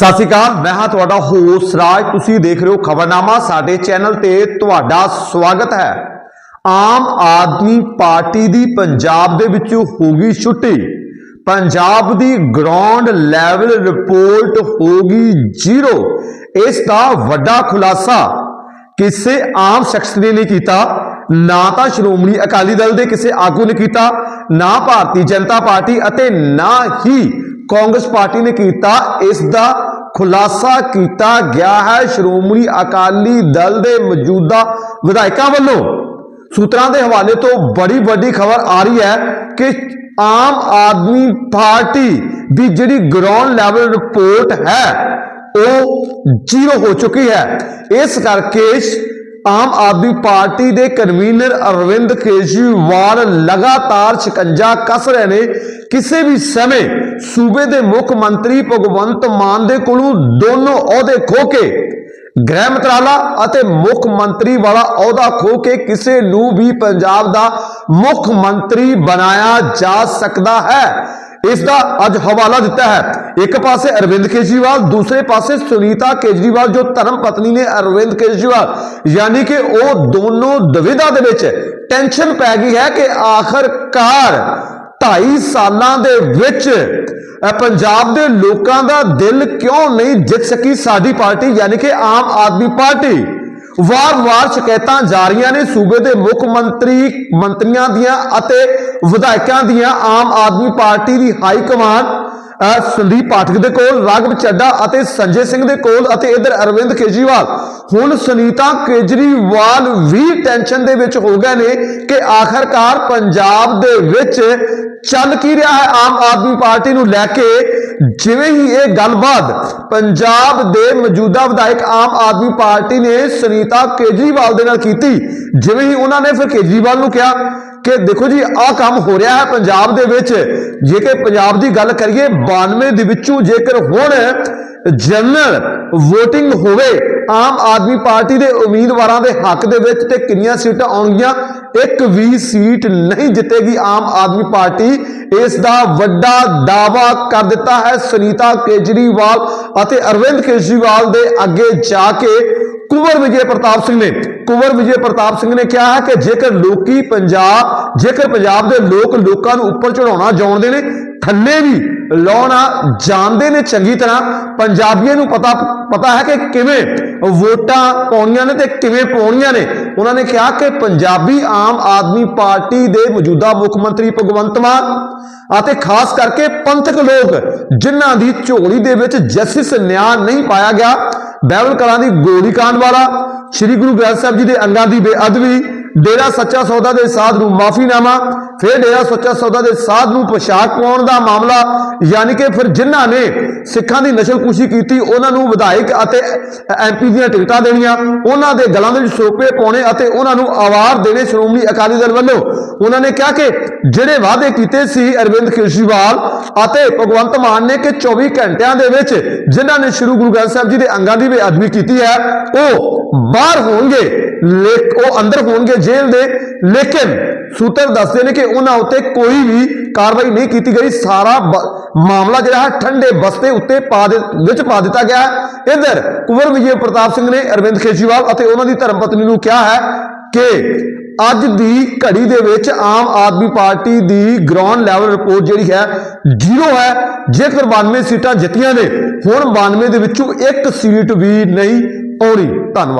ਸਤਿ ਸ਼੍ਰੀ ਅਕਾਲ, ਮੈਂ ਹਾਂ ਤੁਹਾਡਾ ਹੋਸਟ ਰਾਜ। ਤੁਸੀਂ ਦੇਖ ਰਹੇ ਹੋ ਖਬਰਨਾਮਾ, ਸਾਡੇ ਚੈਨਲ ਤੇ ਤੁਹਾਡਾ ਸਵਾਗਤ ਹੈ। ਆਮ ਆਦਮੀ ਪਾਰਟੀ ਦੀ ਪੰਜਾਬ ਦੇ ਵਿੱਚ ਹੋ ਗਈ ਛੁੱਟੀ। ਪੰਜਾਬ ਦੀ ਗਰਾਊਂਡ ਲੈਵਲ ਰਿਪੋਰਟ ਹੋ ਗਈ ਜ਼ੀਰੋ। ਇਸ ਦਾ ਵੱਡਾ ਖੁਲਾਸਾ ਕਿਸੇ ਆਮ ਸ਼ਖਸ ਨੇ ਨਹੀਂ ਕੀਤਾ, ਨਾ ਤਾਂ ਸ਼੍ਰੋਮਣੀ ਅਕਾਲੀ ਦਲ ਦੇ ਕਿਸੇ ਆਗੂ ਨੇ ਕੀਤਾ, ਨਾ ਭਾਰਤੀ ਜਨਤਾ ਪਾਰਟੀ ਅਤੇ ਨਾ ਹੀ ਕਾਂਗਰਸ ਪਾਰਟੀ ਨੇ ਕੀਤਾ ਇਸ ਦਾ ਖੁਲਾਸਾ ਕੀਤਾ ਗਿਆ ਹੈ। ਸ਼੍ਰੋਮਣੀ ਅਕਾਲੀ ਦਲ ਦੇ ਮੌਜੂਦਾ ਵਿਧਾਇਕਾਂ ਵੱਲੋਂ। ਸੂਤਰਾਂ ਦੇ ਹਵਾਲੇ ਤੋਂ ਬੜੀ ਵੱਡੀ ਖਬਰ ਆ ਰਹੀ ਹੈ ਕਿ ਆਮ ਆਦਮੀ ਪਾਰਟੀ ਦੀ ਜਿਹੜੀ ਗਰਾਊਂਡ ਲੈਵਲ ਰਿਪੋਰਟ ਹੈ, ਉਹ ਜ਼ੀਰੋ ਹੋ ਚੁੱਕੀ ਹੈ। ਇਸ ਕਰਕੇ ਆਮ ਆਦਮੀ ਪਾਰਟੀ ਦੇ ਕਨਵੀਨਰ ਅਰਵਿੰਦ ਕੇਜਰੀਵਾਲ ਲਗਾਤਾਰ ਸ਼ਿਕੰਜਾ ਕੱਸ ਰਹੇ ਨੇ। ਕਿਸੇ ਵੀ ਸਮੇਂ ਸੂਬੇ ਦੇ ਮੁੱਖ ਮੰਤਰੀ ਭਗਵੰਤ ਮਾਨ ਦੇ ਕੋਲੋਂ ਦੋਨੋਂ ਅਹੁਦੇ ਖੋ ਕੇ ਗ੍ਰਹਿ ਮੰਤਰਾਲਾ ਅਤੇ ਮੁੱਖ ਮੰਤਰੀ ਵਾਲਾ ਅਹੁਦਾ ਖੋ ਕੇ ਕਿਸੇ ਨੂੰ ਵੀ ਪੰਜਾਬ ਦਾ ਮੁੱਖ ਮੰਤਰੀ ਬਣਾਇਆ ਜਾ ਸਕਦਾ ਹੈ। ਇਸ ਦਾ ਅੱਜ ਹਵਾਲਾ ਦਿੱਤਾ ਹੈ। ਇੱਕ ਪਾਸੇ ਅਰਵਿੰਦ ਕੇਜਰੀਵਾਲ, ਦੂਸਰੇ ਪਾਸੇ ਸੁਨੀਤਾ ਕੇਜਰੀਵਾਲ, ਜੋ ਧਰਮ ਪਤਨੀ ਨੇ ਅਰਵਿੰਦ ਕੇਜਰੀਵਾਲ। ਯਾਨੀ ਕਿ ਉਹ ਦੋਨੋਂ ਦੁਵਿਧਾ ਦੇ ਵਿੱਚ ਟੈਨਸ਼ਨ ਪੈ ਗਈ ਹੈ ਕਿ ਆਖਰਕਾਰ 2.5 ਸਾਲਾਂ ਦੇ ਵਿੱਚ ਪੰਜਾਬ ਦੇ ਲੋਕਾਂ ਦਾ ਦਿਲ ਕਿਉਂ ਨਹੀਂ ਜਿੱਤ ਸਕੀ ਸਾਡੀ ਪਾਰਟੀ, ਯਾਨੀ ਕਿ ਆਮ ਆਦਮੀ ਪਾਰਟੀ? ਵਾਰ-ਵਾਰ ਸ਼ਿਕਾਇਤਾਂ ਜਾਰੀਆਂ ਨੇ ਸੂਬੇ ਦੇ ਮੁੱਖ ਮੰਤਰੀ, ਮੰਤਰੀਆਂ ਦੀਆਂ ਅਤੇ ਵਿਧਾਇਕਾਂ ਦੀਆਂ ਆਮ ਆਦਮੀ ਪਾਰਟੀ ਦੀ ਹਾਈ ਕਮਾਨ ਸੰਦੀਪ ਪਾਠਕ ਦੇ ਕੋਲ, ਰਾਘਵ ਚੱਡਾ ਅਤੇ ਸੰਜੇ ਸਿੰਘ ਦੇ ਕੋਲ ਅਤੇ ਇਧਰ ਅਰਵਿੰਦ ਕੇਜਰੀਵਾਲ। ਹੁਣ ਸੁਨੀਤਾ ਕੇਜਰੀਵਾਲ ਵੀ ਟੈਨਸ਼ਨ ਦੇ ਵਿੱਚ ਹੋ ਗਏ ਨੇ ਕਿ ਆਖਰਕਾਰ ਪੰਜਾਬ ਦੇ ਵਿੱਚ ਚੱਲ ਕੀ ਰਿਹਾ ਹੈ ਆਮ ਆਦਮੀ ਪਾਰਟੀ ਨੂੰ ਲੈ ਕੇ। ਜਿਵੇਂ ਹੀ ਇਹ ਗੱਲਬਾਤ ਪੰਜਾਬ ਦੇ ਮੌਜੂਦਾ ਵਿਧਾਇਕ ਆਮ ਆਦਮੀ ਪਾਰਟੀ ਨੇ ਸੁਨੀਤਾ ਕੇਜਰੀਵਾਲ ਦੇ ਨਾਲ ਕੀਤੀ, ਜਿਵੇਂ ਹੀ ਉਹਨਾਂ ਨੇ ਫਿਰ ਕੇਜਰੀਵਾਲ ਨੂੰ ਕਿਹਾ ਕਿ ਦੇਖੋ ਜੀ, ਆਹ ਕੰਮ ਹੋ ਰਿਹਾ ਹੈ ਪੰਜਾਬ ਦੇ ਵਿੱਚ। ਜੇਕਰ ਪੰਜਾਬ ਦੀ ਗੱਲ ਕਰੀਏ 92 ਦੇ ਵਿੱਚੋਂ ਜੇਕਰ ਹੁਣ ਜਨਰਲ VOTING ਹੋਵੇ, ਆਮ ਆਦਮੀ ਪਾਰਟੀ ਦੇ ਉਮੀਦਵਾਰਾਂ ਦੇ ਹੱਕ ਦੇ ਵਿੱਚ ਤੇ ਕਿੰਨੀਆਂ ਸੀਟਾਂ ਆਉਣਗੀਆਂ, ਇੱਕ ਵੀ ਸੀਟ ਨਹੀਂ ਜਿੱਤੇਗੀ ਆਮ ਆਦਮੀ ਪਾਰਟੀ। ਇਸ ਦਾ ਵੱਡਾ ਦਾਵਾ ਕਰ ਦਿੱਤਾ ਹੈ ਸੁਨੀਤਾ ਕੇਜਰੀਵਾਲ ਅਤੇ ਅਰਵਿੰਦ ਕੇਜਰੀਵਾਲ ਦੇ ਅੱਗੇ ਜਾ ਕੇ ਕੁਵਰ ਵਿਜੇ ਪ੍ਰਤਾਪ ਸਿੰਘ ਨੇ। ਕੁੰਵਰ ਵਿਜੇ ਪ੍ਰਤਾਪ ਸਿੰਘ ਨੇ ਕਿਹਾ ਹੈ ਕਿ ਜੇਕਰ ਲੋਕੀ ਪੰਜਾਬ, ਜੇਕਰ ਪੰਜਾਬ ਦੇ ਲੋਕ ਲੋਕਾਂ ਨੂੰ ਉੱਪਰ ਚੜਾਉਣਾ ਜਾਣਦੇ ਨੇ, ਥੱਲੇ ਵੀ ਲਾਉਣਾ ਜਾਣਦੇ ਨੇ ਚੰਗੀ ਤਰ੍ਹਾਂ, ਪੰਜਾਬੀਆਂ ਨੂੰ ਪਤਾ ਪਤਾ ਹੈ ਕਿ ਕਿਵੇਂ ਵੋਟਾਂ ਪਾਉਣੀਆਂ ਨੇ ਤੇ ਕਿਵੇਂ ਪਾਉਣੀਆਂ ਨੇ। ਉਹਨਾਂ ਨੇ ਕਿਹਾ ਕਿ ਪੰਜਾਬੀ ਆਮ ਆਦਮੀ ਪਾਰਟੀ ਦੇ ਮੌਜੂਦਾ ਮੁੱਖ ਮੰਤਰੀ ਭਗਵੰਤ ਮਾਨ ਅਤੇ ਖਾਸ ਕਰਕੇ ਪੰਥਕ ਲੋਕ, ਜਿਨ੍ਹਾਂ ਦੀ ਝੋਲੀ ਦੇ ਵਿੱਚ ਜਸਟਿਸ ਨਿਆਂ ਨਹੀਂ ਪਾਇਆ ਗਿਆ ਬੈਬਲ ਕਲਾਂ ਦੀ ਗੋਲੀ ਕਾਂਡ ਵਾਲਾ, ਸ੍ਰੀ ਗੁਰੂ ਗ੍ਰੰਥ ਸਾਹਿਬ ਜੀ ਦੇ ਅੰਗਾਂ ਦੀ ਬੇਅਦਬੀ ਡੇਰਾ ਸੱਚਾ ਸੌਦਾ ਦੇ ਸਾਧ ਨੂੰ ਮਾਫੀਨਾਮਾ, ਫਿਰ ਡੇਰਾ ਸੱਚਾ ਸੌਦਾ ਦੇ ਸਾਧ ਨੂੰ ਪੋਸ਼ਾਕ ਪਾਉਣ ਦਾ ਮਾਮਲਾ, ਯਾਨੀ ਕਿ ਫਿਰ ਜਿਨ੍ਹਾਂ ਨੇ ਸਿੱਖਾਂ ਦੀ ਨਸ਼ਲਕੁਸ਼ੀ ਕੀਤੀ, ਉਹਨਾਂ ਨੂੰ ਵਿਧਾਇਕ ਅਤੇ ਐਮਪੀ ਦੀਆਂ ਟਿਕਟਾਂ ਦੇਣੀਆਂ, ਉਹਨਾਂ ਦੇ ਗਲਾਂ ਦੇ ਵਿੱਚ ਸੋਪੇ ਪਾਉਣੇ ਅਤੇ ਉਹਨਾਂ ਨੂੰ ਆਵਾਰ ਦੇਣੇ ਸ਼੍ਰੋਮਣੀ ਅਕਾਲੀ ਦਲ ਵੱਲੋਂ। ਉਹਨਾਂ ਨੇ ਕਿਹਾ ਕਿ ਜਿਹੜੇ ਵਾਅਦੇ ਕੀਤੇ ਸੀ ਅਰਵਿੰਦ ਕੇਜਰੀਵਾਲ ਅਤੇ ਭਗਵੰਤ ਮਾਨ ਨੇ ਕਿ 24 ਘੰਟਿਆਂ ਦੇ ਵਿੱਚ ਜਿਨ੍ਹਾਂ ਨੇ ਸ਼੍ਰੀ ਗੁਰੂ ਗ੍ਰੰਥ ਸਾਹਿਬ ਜੀ ਦੇ ਅੰਗਾਂ ਦੀ ਬੇਅਦਬੀ ਕੀਤੀ ਹੈ, ਉਹ ਬਾਹਰ ਹੋਣਗੇ, ਲੇਕ ਉਹ ਅੰਦਰ ਹੋਣਗੇ ਜੇਲ੍ਹ ਦੇ, ਲੇਕਿਨ ਸੂਤਰ ਦੱਸਦੇ ਨੇ ਕਿ ਉਹਨਾਂ ਉੱਤੇ ਕੋਈ ਵੀ ਕਾਰਵਾਈ ਨਹੀਂ ਕੀਤੀ ਗਈ। ਸਾਰਾ ਮਾਮਲਾ ਜਿਹੜਾ ਹੈ ਠੰਡੇ ਬਸਤੇ ਉੱਤੇ ਪਾ ਦੇ, ਵਿੱਚ ਪਾ ਦਿੱਤਾ ਗਿਆ ਹੈ। ਇਧਰ ਕੁਵਰ ਵਿਜੇ ਪ੍ਰਤਾਪ ਸਿੰਘ ਨੇ ਅਰਵਿੰਦ ਕੇਜਰੀਵਾਲ ਅਤੇ ਉਹਨਾਂ ਦੀ ਧਰਮ ਪਤਨੀ ਨੂੰ ਕਿਹਾ ਹੈ ਕਿ ਅੱਜ ਦੀ ਘੜੀ ਦੇ ਵਿੱਚ ਆਮ ਆਦਮੀ ਪਾਰਟੀ ਦੀ ਗਰਾਊਂਡ ਲੈਵਲ ਰਿਪੋਰਟ ਜਿਹੜੀ ਹੈ ਜ਼ੀਰੋ ਹੈ। ਜੇਕਰ 92 ਸੀਟਾਂ ਜਿੱਤੀਆਂ ਨੇ, ਹੁਣ 92 ਦੇ ਵਿੱਚੋਂ ਇੱਕ ਸੀਟ ਵੀ ਨਹੀਂ ਆਉਣੀ। ਧੰਨਵਾਦ।